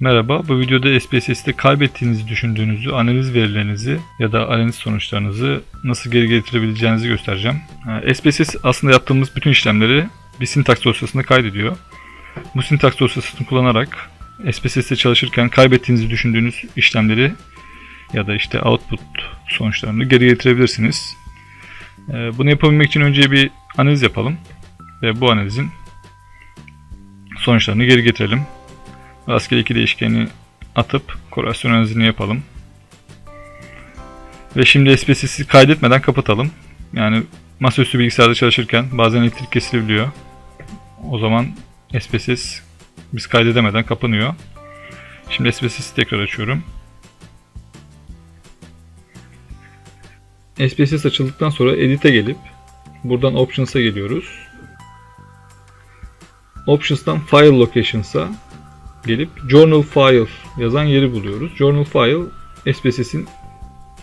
Merhaba, bu videoda SPSS'te kaybettiğinizi düşündüğünüzü, analiz verilerinizi ya da analiz sonuçlarınızı nasıl geri getirebileceğinizi göstereceğim. SPSS aslında yaptığımız bütün işlemleri bir sintaks dosyasında kaydediyor. Bu sintaks dosyasını kullanarak SPSS'te çalışırken kaybettiğinizi düşündüğünüz işlemleri ya da işte output sonuçlarını geri getirebilirsiniz. Ee, Bunu yapabilmek için önce bir analiz yapalım ve bu analizin sonuçlarını geri getirelim. Rastgele iki değişkeni atıp korelasyon analizini yapalım. Ve şimdi SPSS'i kaydetmeden kapatalım. Yani masaüstü bilgisayarda çalışırken bazen elektrik kesilebiliyor. O zaman SPSS biz kaydedemeden kapanıyor. Şimdi SPSS'i tekrar açıyorum. SPSS açıldıktan sonra Edit'e gelip buradan Options'a geliyoruz. Options'tan File Locations'a gelip Journal File yazan yeri buluyoruz. Journal File SPSS'in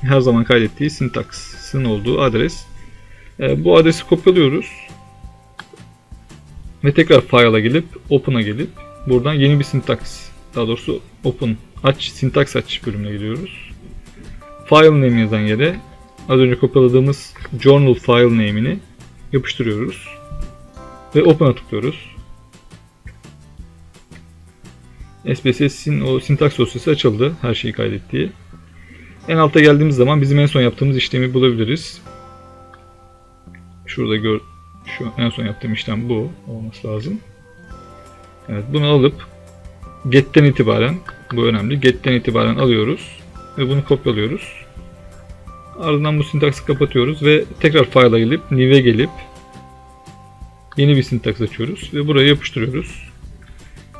her zaman kaydettiği sintaksın olduğu adres. E, bu adresi kopyalıyoruz. Ve tekrar File'a gelip Open'a gelip buradan yeni bir sintaks daha doğrusu Open aç sintaks aç bölümüne giriyoruz. File name yazan yere az önce kopyaladığımız journal file name'ini yapıştırıyoruz. Ve Open'a tıklıyoruz. SPSS'in o sintaks dosyası açıldı. Her şeyi kaydettiği. En alta geldiğimiz zaman bizim en son yaptığımız işlemi bulabiliriz. Şurada gör şu en son yaptığım işlem bu olması lazım. Evet bunu alıp get'ten itibaren bu önemli. Get'ten itibaren alıyoruz ve bunu kopyalıyoruz. Ardından bu sintaksı kapatıyoruz ve tekrar file'a gelip new'e gelip yeni bir sintaks açıyoruz ve buraya yapıştırıyoruz.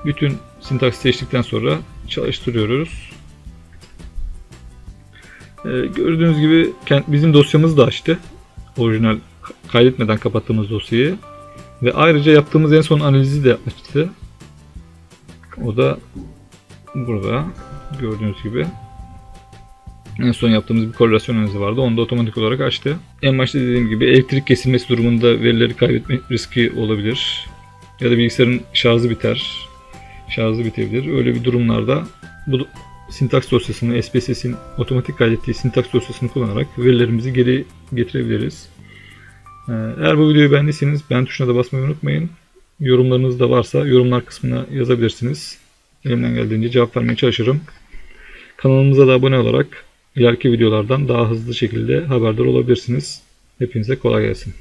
Bütün sintaks seçtikten sonra çalıştırıyoruz. Ee, gördüğünüz gibi bizim dosyamız da açtı. Orijinal kaydetmeden kapattığımız dosyayı. Ve ayrıca yaptığımız en son analizi de açtı. O da burada gördüğünüz gibi. En son yaptığımız bir korelasyon analizi vardı. Onu da otomatik olarak açtı. En başta dediğim gibi elektrik kesilmesi durumunda verileri kaybetme riski olabilir. Ya da bilgisayarın şarjı biter. Şarjı bitebilir. Öyle bir durumlarda bu sintaks dosyasını, SPSS'in otomatik kaydettiği sintaks dosyasını kullanarak verilerimizi geri getirebiliriz. Ee, Eğer bu videoyu beğendiyseniz beğen tuşuna da basmayı unutmayın. Yorumlarınız da varsa yorumlar kısmına yazabilirsiniz. Elimden geldiğince cevap vermeye çalışırım. Kanalımıza da abone olarak ileriki videolardan daha hızlı şekilde haberdar olabilirsiniz. Hepinize kolay gelsin.